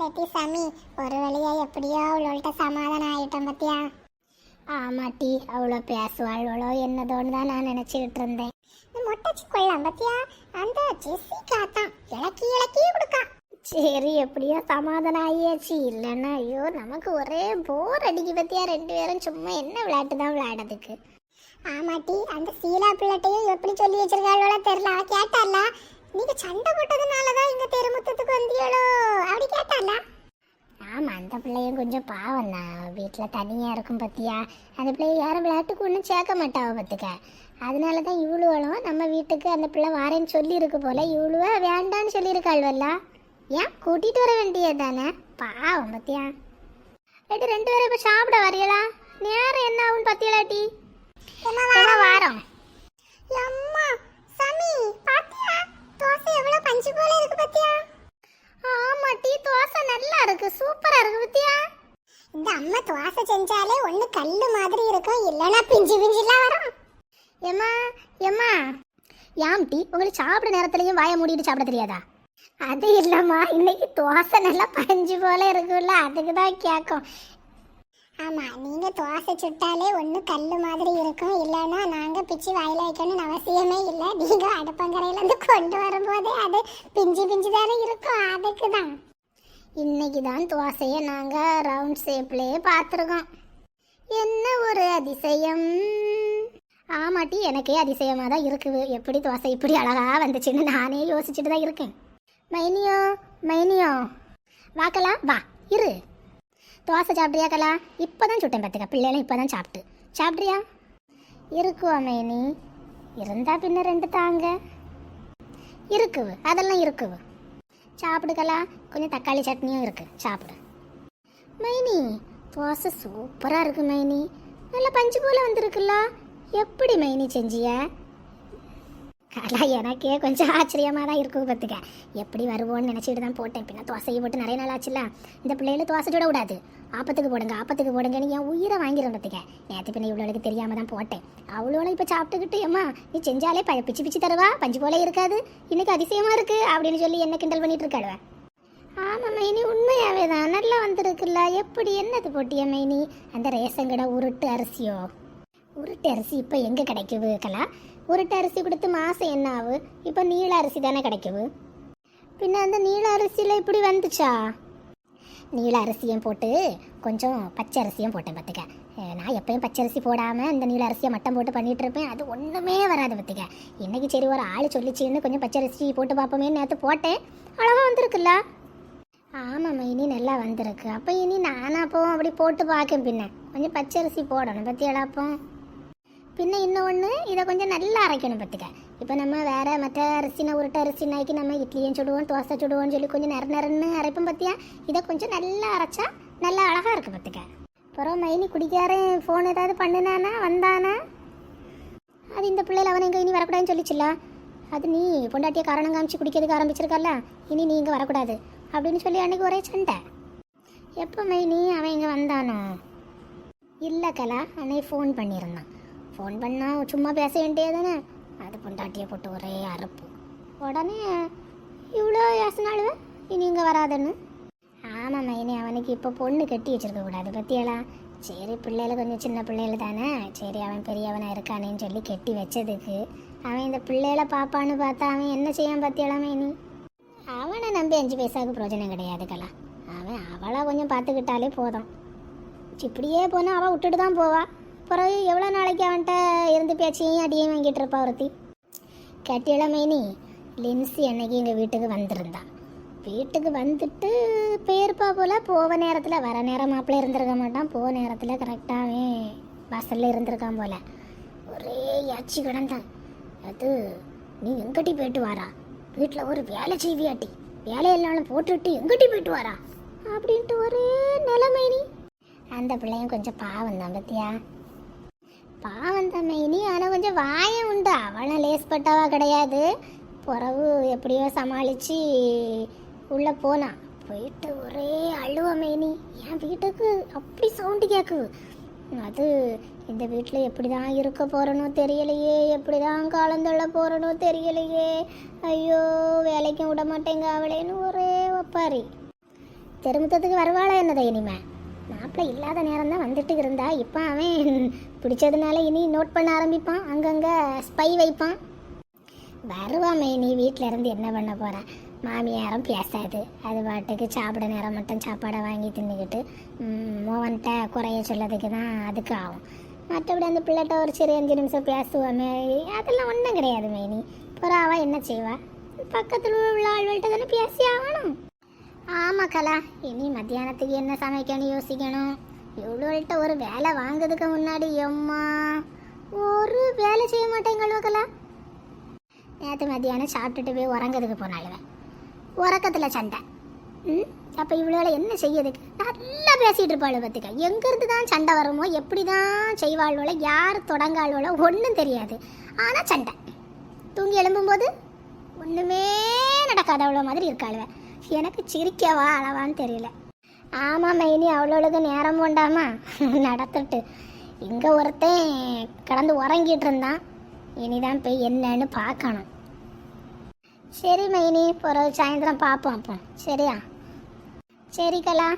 லெட்டி சாமி ஒரு வழியா எப்படியோ அவளோட சமாதானம் ஆயிட்டோம் பத்தியா? ஆமாட்டி அவ்வளோ பேசுவாளோ என்னதோன்னு தான் நான் நினச்சிக்கிட்டு இருந்தேன். இந்த மொட்டச்சி கொள்ளலாம் பத்தியா? அந்த ஜெஸ்ஸிக்கா தான் இலக்கி இலக்கி கொடுக்கா. சரி எப்படியோ சமாதானம் ஆகியாச்சு. இல்லைன்னா ஐயோ நமக்கு ஒரே போர் அடிக்கு பத்தியா ரெண்டு பேரும் சும்மா என்ன விளையாட்டு தான் விளையாடுறதுக்கு. ஆமாட்டி அந்த சீலா பிள்ளைட்டையும் எப்படி சொல்லி வச்சிருக்காளோ தெரியல. அவ கேட்டால நீங்க சண்டை போட்டதுனால தான் இங்க தெருமுத்தத்துக்கு வந்தியளோ அப்படி கேட்டால ஆமா அந்த பிள்ளையும் கொஞ்சம் பாவம் தான். வீட்டில் தனியாக இருக்கும் பத்தியா? அந்த பிள்ளைய யாரும் விளையாட்டுக்கு ஒன்றும் சேர்க்க மாட்டாவ பத்துக்க. அதனால தான் இவ்வளோவும் நம்ம வீட்டுக்கு அந்த பிள்ளை வாரேன்னு சொல்லியிருக்கு போல இவ்வளோ வேண்டான்னு சொல்லியிருக்காள்வல்ல ஏன்? கூட்டிட்டு வர வேண்டியது தானே பாவம் பத்தியா? ஏட்டி ரெண்டு பேரும் இப்போ சாப்பிட வரையலா? நேரம் என்ன ஆகும் பத்தியலாட்டி வாரம்? அம்மா சாமி பாத்தியா? தோசை எவ்வளவு பஞ்சு போல இருக்கு பாத்தியா ஆமா டீ தோசை நல்லா இருக்கு சூப்பரா இருக்கு பத்தியா? இந்த அம்மா தோசை செஞ்சாலே ஒண்ணு கல்லு மாதிரி இருக்கும் இல்லனா பிஞ்சு பிஞ்சுலாம் வரும். ஏமா ஏமா யாம்டி உங்களுக்கு சாப்பிட நேரத்துலயும் வாயை மூடிட்டு சாப்பிட தெரியாதா? அது இல்லம்மா இன்னைக்கு தோசை நல்லா பஞ்சு போல இருக்குல்ல அதுக்கு தான் கேட்கும். ஆமா நீங்க தோசை சுட்டாலே ஒண்ணு கல்லு மாதிரி இருக்கும் இல்லைன்னா நாங்க பிச்சு வாயில வைக்கணும்னு அவசியமே இல்லை. நீங்க அடுப்பங்கரையில இருந்து கொண்டு வரும்போதே அது பிஞ்சு பிஞ்சு தானே இருக்கும் அதுக்கு தான். இன்னைக்கு தான் தோசையை நாங்கள் ரவுண்ட் ஷேப்லேயே பார்த்துருக்கோம். என்ன ஒரு அதிசயம்? ஆமாட்டி எனக்கே அதிசயமாக தான் இருக்குது. எப்படி தோசை இப்படி அழகாக வந்துச்சுன்னு நானே யோசிச்சுட்டு தான் இருக்கேன். மைனியோ மைனியோ. வாக்கலாம் வா இரு. தோசை சாப்பிட்றியா கலா? இப்போ தான் சுட்டேன் பார்த்துக்கா. பிள்ளைகளும் இப்போ தான் சாப்பிட்டு. சாப்பிட்றியா? இருக்குவா மைனி. இருந்தால் பின்ன ரெண்டு தாங்க. இருக்குவு அதெல்லாம் இருக்குவு. சாப்பிடுக்கலாம். கொஞ்சம் தக்காளி சட்னியும் இருக்குது சாப்பிடு. மைனி தோசை சூப்பராக இருக்குது மைனி. நல்லா பஞ்சு போல வந்திருக்குல்ல. எப்படி மைனி செஞ்சிய? கலா எனக்கே கொஞ்சம் ஆச்சரியமாக தான் இருக்கும் பார்த்துக்க. எப்படி வருவோன்னு நினச்சிட்டு தான் போட்டேன். பின்ன தோசையை போட்டு நிறைய நாள் ஆச்சுல இந்த பிள்ளைகள தோசை சுட விடாது. ஆப்பத்துக்கு போடுங்க ஆப்பத்துக்கு போடுங்கன்னு என் உயிரை வாங்கிடும் பார்த்துக்க. நேற்று பின்ன இவ்வளோளுக்கு தெரியாம தான் போட்டேன். அவ்வளோலாம் இப்போ சாப்பிட்டுக்கிட்டு ஏம்மா நீ செஞ்சாலே ப பிச்சு பிச்சு தருவா? பஞ்சு போல இருக்காது. இன்னைக்கு அதிசயமா இருக்கு. அப்படின்னு சொல்லி என்ன கிண்டல் பண்ணிட்டு இருக்காளுவ. ஆமாம் மைனி உண்மையாவே தான். நல்லா வந்திருக்குல்ல. எப்படி என்னது போட்டிய மைனி அந்த ரேஷன் கடை உருட்டு அரிசியோ? உருட்டு அரிசி இப்போ எங்கே கிடைக்குது கலா? உருட்டு அரிசி கொடுத்து மாதம் என்ன ஆகு இப்போ நீல அரிசி தானே கிடைக்குது. பின்ன அந்த நீல அரிசியில் இப்படி வந்துச்சா? நீல அரிசியும் போட்டு கொஞ்சம் பச்சை அரிசியும் போட்டேன் பார்த்துக்க. நான் எப்பயும் பச்சை அரிசி போடாமல் இந்த நீல அரிசியை மட்டம் போட்டு பண்ணிகிட்டு இருப்பேன். அது ஒன்றுமே வராது பார்த்துக்க. இன்றைக்கி சரி ஒரு ஆள் சொல்லிச்சுன்னு கொஞ்சம் பச்சை அரிசி போட்டு பார்ப்போமே நேற்று போட்டேன். அழகாக வந்திருக்குல்ல? ஆமாம்மா இனி நல்லா வந்திருக்கு. அப்போ இனி நானாக அப்பவும் அப்படி போட்டு பார்க்கேன் பின்ன. கொஞ்சம் பச்சை அரிசி போடணும். பற்றி எழாப்போம் பின்ன இன்னொன்று இதை கொஞ்சம் நல்லா அரைக்கணும் பார்த்துக்க இப்போ நம்ம வேறு மற்ற அரிசினா உருட்டை அரிசினாக்கி நம்ம இட்லியும் சுடுவோம் தோசை சுடுவோம்னு சொல்லி கொஞ்சம் நிற நிறன்னு அரைப்போம் பார்த்தியா இதை கொஞ்சம் நல்லா அரைச்சா நல்லா அழகாக இருக்கு பார்த்துக்க அப்புறம் மைனி குடிக்காரன் ஃபோன் ஏதாவது பண்ணுனானா வந்தானா? அது இந்த பிள்ளைல அவன் எங்கே இனி வரக்கூடாதுன்னு சொல்லிச்சுல அது நீ பொண்டாட்டியை காரணம் காமிச்சு குடிக்கிறதுக்கு ஆரம்பிச்சிருக்கல்ல? இனி நீ இங்கே வரக்கூடாது. அப்படின்னு சொல்லி அன்னைக்கு ஒரே சண்டை. எப்போ மைனி அவன் இங்கே வந்தானோ? இல்லை கலா அன்னைக்கு ஃபோன் பண்ணியிருந்தான். ஃபோன் பண்ணால் சும்மா பேச வேண்டியதானே அது பொண்டாட்டியை போட்டு ஒரே அறுப்பு. உடனே இவ்வளோ யோசனாளுவ இனி இங்கே வராதுன்னு? ஆமாம் மைனி அவனுக்கு இப்போ பொண்ணு கட்டி வச்சிருக்க கூடாது பத்தியலா சரி பிள்ளைல கொஞ்சம் சின்ன பிள்ளையில தானே? சரி அவன் பெரியவனா இருக்கானேன்னு சொல்லி கெட்டி வச்சதுக்கு அவன் இந்த பிள்ளைல பாப்பான்னு பார்த்தா அவன் என்ன செய்யான் பத்தியலா இனி அவனை நம்பி அஞ்சு பைசாவுக்கு பிரயோஜனம் கிடையாது கலா. அவன் அவளை கொஞ்சம் பார்த்துக்கிட்டாலே போதும். இப்படியே போனால் அவள் விட்டுட்டு தான் போவாள் பிறகு எவ்வளோ நாளைக்கு அவன்கிட்ட இருந்து பேச்சையும் அடியையும் வாங்கிட்டு இருப்பா ஒருத்தி? கட்டியில மைனி லின்சி அன்னைக்கு எங்கள் வீட்டுக்கு வந்திருந்தான் வீட்டுக்கு வந்துட்டு போயிருப்பா போல் போக நேரத்தில் வர நேரம் மாப்பிள்ளை இருந்திருக்க மாட்டான் போக நேரத்தில் கரெக்டாகவே வாசலில் இருந்திருக்கான் போல. ஒரே யாச்சி கிடந்தான் அது நீ எங்கட்டி போயிட்டு வாரா வீட்டில் ஒரு வேலை செய்வியாட்டி. வேலையெல்லாம் போட்டுவிட்டு எங்கட்டி போயிட்டு வாரா அப்படின்ட்டு ஒரே நிலைமை நீ அந்த பிள்ளையும் கொஞ்சம் பாவம் தான் பத்தியா? பாவம் தமையினி ஆனால் கொஞ்சம் வாயம் உண்டு. அவளும் லேஸ்பட்டவா கிடையாது. பிறவு எப்படியோ சமாளித்து உள்ளே போனான் போயிட்டு ஒரே அழுவ மெயினி என் வீட்டுக்கு அப்படி சவுண்டு கேட்குது அது இந்த வீட்டில் எப்படி தான் இருக்க போகிறனோ தெரியலையே. எப்படி தான் காலந்தள்ள போகிறனோ தெரியலையே. ஐயோ வேலைக்கும் விட மாட்டேங்க அவளேன்னு ஒரே ஒப்பாரி. தெருமுத்தத்துக்கு வருவாளா என்னதை இனிமே? மாப்பிள்ளை இல்லாத நேரம் தான் வந்துட்டு இருந்தா. இப்போ அவன் பிடிச்சதுனால இனி நோட் பண்ண ஆரம்பிப்பான். அங்கங்கே ஸ்பை வைப்பான். வருவாமே நீ வீட்டில் இருந்து என்ன பண்ண போகிறேன் மாமியாரும் பேசாது. அது பாட்டுக்கு சாப்பிட நேரம் மட்டும் சாப்பாடை வாங்கி தின்னுக்கிட்டு ம், மோகன்கிட்ட குறைய சொல்லதுக்கு தான் அதுக்கு ஆகும். மற்றபடி அந்த பிள்ளைகிட்ட ஒரு சரி அஞ்சு நிமிஷம் பேசுவாமே. அதெல்லாம் ஒன்றும் கிடையாது மேனி. புறாவா அவள் என்ன செய்வா? பக்கத்தில் உள்ள ஆள்கள்கிட்ட தானே பேசி ஆகணும். ஆமாம் கலா. இனி மத்தியானத்துக்கு என்ன சமைக்கணும் யோசிக்கணும்? இவ்வளோள்கிட்ட ஒரு வேலை வாங்குறதுக்கு முன்னாடி எம்மா ஒரு வேலை செய்ய மாட்டேங்களோ நேற்று மத்தியானம் சாப்பிட்டுட்டு போய் உறங்கிறதுக்கு போனாளுவேன் உறக்கத்தில் சண்டை. ம் அப்போ இவ்வளோ என்ன செய்யறதுக்கு? நல்லா பேசிகிட்டு இருப்பாள் பார்த்துக்க எங்கேருந்து தான் சண்டை வருமோ எப்படி தான் செய்வாள்வோல யார் தொடங்காள்வோல ஒன்றும் தெரியாது. ஆனால் சண்டை. தூங்கி எழும்பும்போது ஒன்றுமே நடக்காத அவ்வளோ மாதிரி இருக்காளுவேன் எனக்கு சிரிக்கவா அளவான்னு தெரியல. ஆமாம் மைனி அவ்வளோளுக்கு நேரம் போண்டாமா நடத்துட்டு இங்கே ஒருத்தன் கடந்து உறங்கிட்டு இருந்தான். இனிதான் போய் என்னன்னு பார்க்கணும். சரி மைனி பிறகு சாயந்தரம் பார்ப்போம் அப்போ. சரியா? சரி கலா.